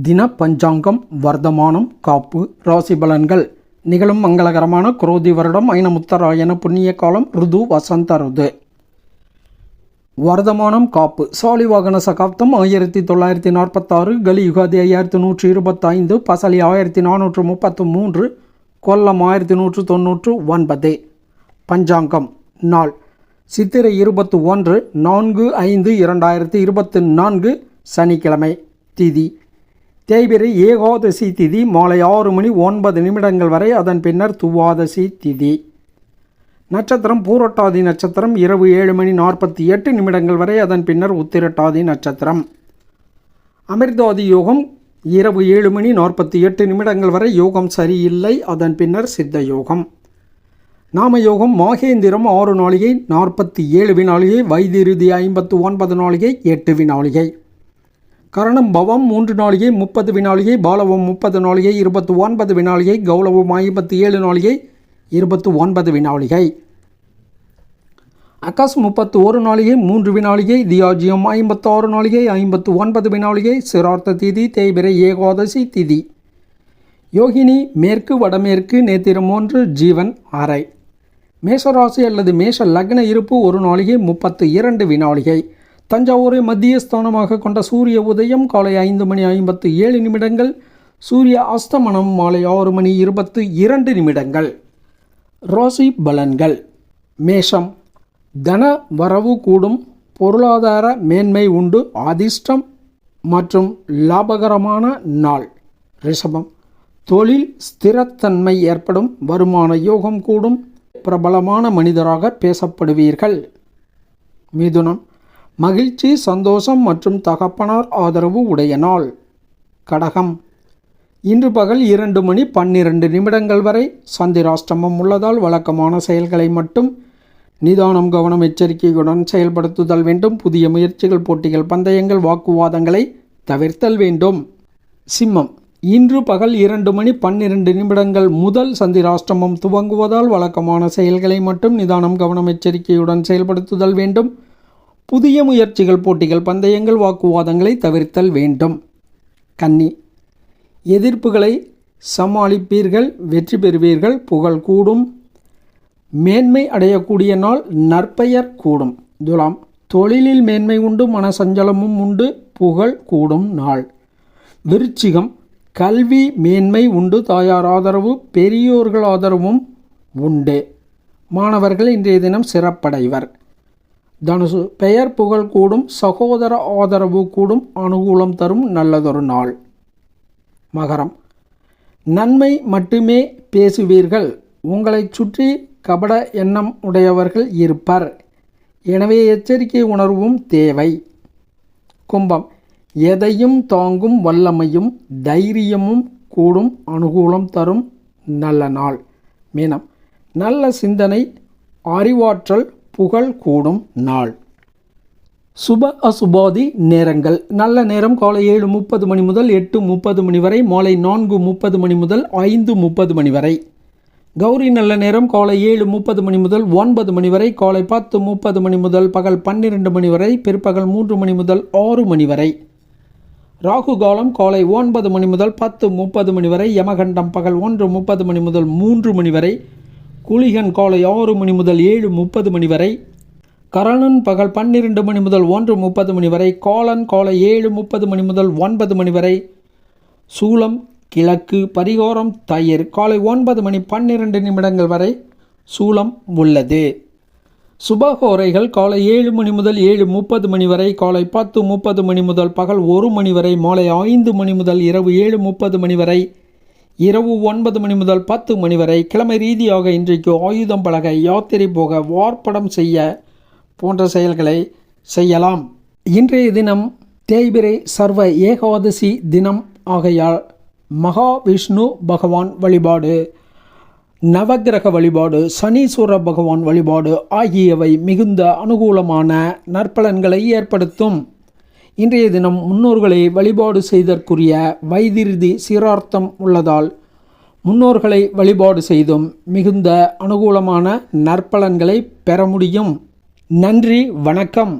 தின பஞ்சாங்கம் வர்த்தமானம் காப்பு ராசி பலன்கள். நிகழும் மங்களகரமான குரோதி வருடம் ஐனமுத்தராயன புண்ணிய காலம் ருது வசந்த ருது. வர்தமானம் காப்பு. சாலிவாகன சகாப்தம் ஆயிரத்தி தொள்ளாயிரத்தி நாற்பத்தாறு. கலி யுகாதி ஐயாயிரத்தி நூற்றி இருபத்தைந்து. பசலி ஆயிரத்தி நானூற்று முப்பத்து மூன்று. கொல்லம் ஆயிரத்தி நூற்று தொன்னூற்று ஒன்பது. பஞ்சாங்கம் நாள். சித்திரை இருபத்து ஒன்று நான்கு ஐந்து இரண்டாயிரத்தி இருபத்து நான்கு சனிக்கிழமை. திதி தேய்பிரை ஏகாதசி திதி மாலை ஆறு மணி ஒன்பது நிமிடங்கள் வரை அதன் பின்னர் துவாதசி திதி. நட்சத்திரம் பூரட்டாதி நட்சத்திரம் இரவு ஏழு மணி நாற்பத்தி எட்டு நிமிடங்கள் வரை அதன் பின்னர் உத்திரட்டாதி நட்சத்திரம். அமிர்தாதி யோகம் இரவு ஏழு மணி நாற்பத்தி எட்டு நிமிடங்கள் வரை யோகம் சரியில்லை அதன் பின்னர் சித்த யோகம். நாம யோகம் மாகேந்திரம் ஆறு நாளிகை நாற்பத்தி ஏழு வினாளிகை வைத்திருதி ஐம்பத்து ஒன்பது நாளிகை எட்டு வினாளிகை. கரணம் பவம் மூன்று நாளிகை முப்பது வினாளிகை பாலவம் முப்பது நாளிகை இருபத்து ஒன்பது வினாளிகை கௌலவம் ஐம்பத்தி ஏழு நாளிகை இருபத்து ஒன்பது வினாளிகை. அகாஸ் முப்பத்து ஒரு நாளிகை மூன்று வினாளிகை தியாஜியம் ஐம்பத்தாறு நாளிகை ஐம்பத்து ஒன்பது வினாளிகை சிரார்த்த திதி தேய்பிரை ஏகாதசி திதி. யோகினி மேற்கு வடமேற்கு நேத்திரம் ஒன்று ஜீவன் அறை. மேஷராசி அல்லது மேஷ லக்ன இருப்பு ஒரு நாளிகை முப்பத்து இரண்டு வினாளிகை. தஞ்சாவூரை மத்திய ஸ்தானமாக கொண்ட சூரிய உதயம் காலை ஐந்து மணி ஐம்பத்து ஏழு நிமிடங்கள் சூரிய அஸ்தமனம் மாலை ஆறு மணி இருபத்து இரண்டு நிமிடங்கள். ராசி பலன்கள். மேஷம். தன வரவு கூடும் பொருளாதார மேன்மை உண்டு அதிர்ஷ்டம் மற்றும் லாபகரமான நாள். ரிஷபம். தொழில் ஸ்திரத்தன்மை ஏற்படும் வருமான யோகம் கூடும் பிரபலமான மனிதராக பேசப்படுவீர்கள். மிதுனம். மகிழ்ச்சி சந்தோஷம் மற்றும் தகப்பனார் ஆதரவு உடைய நாள். கடகம். இன்று பகல் இரண்டு மணி பன்னிரண்டு நிமிடங்கள் வரை சந்திராஷ்டமம் உள்ளதால் வழக்கமான செயல்களை மட்டும் நிதானம் கவனம் எச்சரிக்கையுடன் செயல்படுத்துதல் வேண்டும். புதிய முயற்சிகள் போட்டிகள் பந்தயங்கள் வாக்குவாதங்களை தவிர்த்தல் வேண்டும். சிம்மம். இன்று பகல் இரண்டு மணி பன்னிரண்டு நிமிடங்கள் முதல் சந்திராஷ்டமம் துவங்குவதால் வழக்கமான செயல்களை மட்டும் நிதானம் கவனம் எச்சரிக்கையுடன் செயல்படுத்துதல் வேண்டும். புதிய முயற்சிகள் போட்டிகள் பந்தயங்கள் வாக்குவாதங்களை தவிர்த்தல் வேண்டும். கன்னி. எதிர்ப்புகளை சமாளிப்பீர்கள் வெற்றி பெறுவீர்கள் புகழ் கூடும். மேன்மை அடையக்கூடிய நாள் நற்பெயர் கூடும். துலாம். தொழிலில் மேன்மை உண்டு மனசஞ்சலமும் உண்டு புகழ் கூடும் நாள். விருச்சிகம். கல்வி மேன்மை உண்டு தாயார் ஆதரவு பெரியோர்கள் ஆதரவும் உண்டு. மாணவர்கள் இன்றைய தினம் சிறப்படைவர். தனுசு பெயர் புகழ் கூடும் சகோதர ஆதரவு கூடும் அனுகூலம் தரும் நல்லதொரு நாள். மகரம். நன்மை மட்டுமே பேசுவீர்கள். உங்களைச் சுற்றி கபட எண்ணம் உடையவர்கள் இருப்பர். எனவே எச்சரிக்கை உணர்வும் தேவை. கும்பம். எதையும் தாங்கும் வல்லமையும் தைரியமும் கூடும் அனுகூலம் தரும் நல்ல நாள். மீனம். நல்ல சிந்தனை அறிவாற்றல் புகழ் கூடும் நாள். சுப அசுபாதி நேரங்கள். நல்ல நேரம் காலை ஏழு முப்பது மணி முதல் எட்டு முப்பது மணி வரை மாலை நான்கு முப்பது மணி முதல் ஐந்து முப்பது மணி வரை. கௌரி நல்ல நேரம் காலை ஏழு முப்பது மணி முதல் ஒன்பது மணி வரை காலை பத்து முப்பது மணி முதல் பகல் பன்னிரெண்டு மணி வரை பிற்பகல் மூன்று மணி முதல் ஆறு மணி வரை. ராகு காலம் காலை ஒன்பது மணி முதல் பத்து முப்பது மணி வரை யமகண்டம் பகல் ஒன்று முப்பது மணி முதல் மூன்று மணி வரை. குளிகன் காலை ஆறு மணி முதல் ஏழு முப்பது மணி வரை கரணன் பகல் பன்னிரெண்டு மணி முதல் ஒன்று முப்பது மணி வரை காலன் காலை ஏழு முப்பது மணி முதல் ஒன்பது மணி வரை சூலம் கிழக்கு பரிகோரம் தயிர் காலை ஒன்பது மணி பன்னிரெண்டு நிமிடங்கள் வரை சூலம் உள்ளது. சுபகோரைகள் காலை ஏழு மணி முதல் ஏழு முப்பது மணி வரை காலை பத்து முப்பது மணி முதல் பகல் ஒரு மணி வரை மாலை ஐந்து மணி முதல் இரவு ஏழு முப்பது மணி வரை இரவு ஒன்பது மணி முதல் பத்து மணி வரை கிழமை ரீதியாக இன்றைக்கு ஆயுதம் பழக யாத்திரை போக வார்ப்படம் செய்ய போன்ற செயல்களை செய்யலாம். இன்றைய தினம் தேய்பிரை சர்வ ஏகாதசி தினம் ஆகையால் மகாவிஷ்ணு பகவான் வழிபாடு நவக்கிரக வழிபாடு சனீஸ்வர பகவான் வழிபாடு ஆகியவை மிகுந்த அனுகூலமான நற்பலன்களை ஏற்படுத்தும். இன்றைய தினம் முன்னோர்களை வழிபாடு செய்தற்குரிய வைதிருதி சீரார்த்தம் உள்ளதால் முன்னோர்களை வழிபாடு செய்தும் மிகுந்த அனுகூலமான நற்பலன்களை பெற முடியும். நன்றி வணக்கம்.